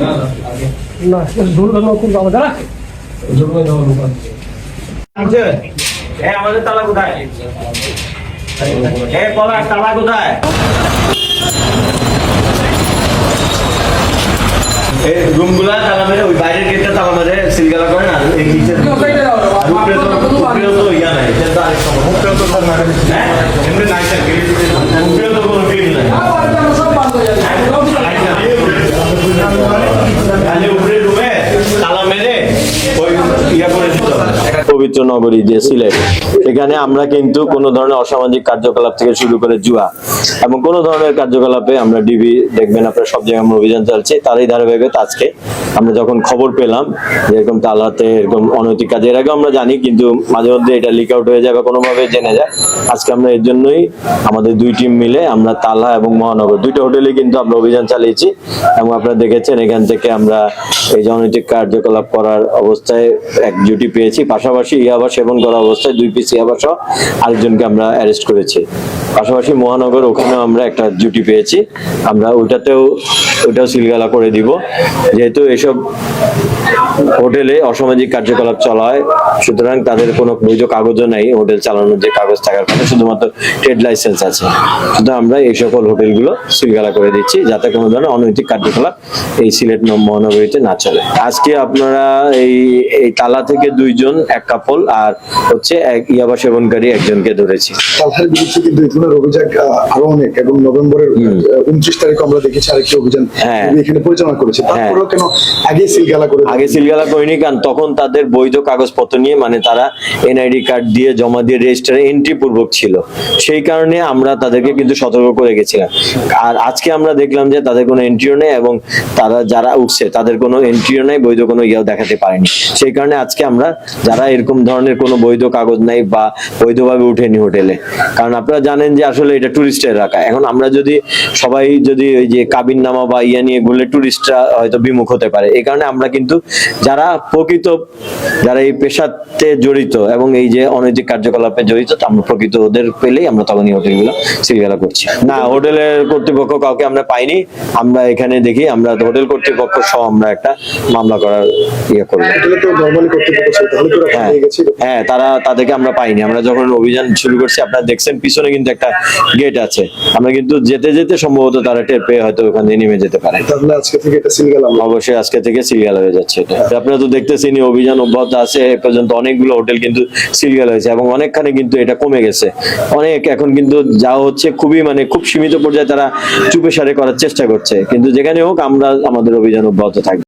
না রুমগুলা তালা মেরে ওই বাইরের গেটটা তালা মেরে সিলগালা করে না এই ইয়া হ্যাঁ স্যার উপরেও তো কোনো গেট নাই তাহলে উপরে রুমে তালা মেরে ওই ইয়া করে দিতে হবে পবিত্র নগরী যে সিলেট, এখানে আমরা কিন্তু কোনো ধরনের অসামাজিক কার্যকলাপ থেকে শুরু করে জুয়া এবং কোনো ধরনের কার্যকলাপে আমরা ডিবি দেখবেন, আপনার সব জায়গায় আমরা অভিযান চালছে তারই ধারাবাহিকতা আজকে আমরা যখন খবর পেলাম এরকম তালাতে এরকম অনৈতিক কাজ, এর আগে আমরা জানি, কিন্তু মাঝে মধ্যে এটা লিক আউট হয়ে যায় বা কোনোভাবে জেনে যায়। আজকে আমরা এর জন্যই আমাদের দুই টিম মিলে আমরা তালা এবং মহানগর, দুইটা হোটেলে কিন্তু আমরা অভিযান চালিয়েছি এবং আপনারা দেখেছেন, এখান থেকে আমরা এই যে অনৈতিক কার্যকলাপ করার অবস্থায় এক জুটি পেয়েছি। পাশাপাশি ইয়াবা সেবন করা অবস্থায় দুই পিস ইয়াবা সহ আরেকজনকে আমরা অ্যারেস্ট করেছি। পাশাপাশি মহানগর, ওখানেও আমরা একটা ডিউটি পেয়েছি। আমরা ওইটাতেও ওইটাও সিলগালা করে দিব। যেহেতু এসব হোটেলে অসামাজিক কার্যকলাপ চলা হয় সুতরাং তাদের কোনো বৈধ কাগজও নাই হোটেল চালানোর যে কাগজ থাকার কথা শুধুমাত্র ট্রেড লাইসেন্স আছে। সুতরাং আমরা এই সকল হোটেলগুলো সিলগালা করে দিচ্ছি যাতে কোনো ধরনের অনৈতিক কার্যকলাপ এই সিলেট মহানগরীতে না চলে। আজকে আপনারা এই এই তালা থেকে দুইজন এক কাপল আর হচ্ছে এক ইয়াবা সেবনকারী একজনকে ধরেছি। তালহার বিরুদ্ধে কিন্তু এই ধরনের অভিযান আরও অনেক এবং নভেম্বরের উনত্রিশ তারিখ আমরা দেখেছি আরেকটি অভিযান হ্যাঁ। এখানে পরিচালনা করেছে। তারপরেও কেন আগে সিলগালা করে আগে সিলগালা করিনি, কারণ তখন তাদের বৈধ কাগজপত্র নিয়ে মানে তারা এনআইডি কার্ড দিয়ে জমা দিয়ে রেজিস্টারে এন্ট্রি পূর্বক ছিল। সেই কারণে আমরা তাদেরকে কিন্তু সতর্ক করে গেছিলাম। আর আজকে আমরা দেখলাম যে তাদের কোনো এন্ট্রিও নেই এবং তারা যারা উঠছে, তাদের কোনো এন্ট্রিও নেই, বৈধ কোনো ইয়েও দেখাতে পারেনি। সেই কারণে আজকে আমরা যারা এরকম ধরনের কোনো বৈধ কাগজ নাই বা বৈধভাবে উঠেনি হোটেলে, কারণ আপনারা জানেন যে আসলে এটা টুরিস্টের এলাকা। এখন আমরা যদি সবাই যদি ওই যে কাবিন নামা বা ইয়া নিয়ে ঘুরলে টুরিস্টরা হয়তো বিমুখ হতে পারে। এই কারণে আমরা কিন্তু যারা প্রকৃত যারা এই পেশাতে জড়িত এবং এই যে অনৈতিক কার্যকলাপে জড়িত আমরা প্রকৃত ওদের পেলেই আমরা তখন এই হোটেলগুলো সিরিয়ালা করছি। না হোটেলের কর্তৃপক্ষ কাউকে আমরা পাইনি। আমরা এখানে দেখি আমরা হোটেল কর্তৃপক্ষ সহ আমরা একটা মামলা করার ইয়ে করব। হ্যাঁ গেছিল। হ্যাঁ তারা তাদেরকে আমরা পাইনি। আমরা যখন অভিযান শুরু করছি আপনারা দেখছেন পিছনে কিন্তু একটা গেট আছে। আমরা কিন্তু যেতে যেতে সম্ভবত তারা টের পেয়ে হয়তো ওখানে নেমে যেতে পারে। অবশ্যই আজকে থেকে সিরিয়াল হয়ে যাচ্ছে। এটা। আপনারা তো দেখতেছেন এই অভিযান অব্যাহত আছে, এ পর্যন্ত অনেকগুলো হোটেল কিন্তু সিরিয়াল হয়েছে এবং অনেকখানে কিন্তু এটা কমে গেছে। অনেক এখন কিন্তু যা হচ্ছে খুবই মানে খুব সীমিত পর্যায়ে তারা চুপে সারে করার চেষ্টা করছে। কিন্তু যেখানে হোক আমরা আমাদের অভিযান অব্যাহত থাকবে।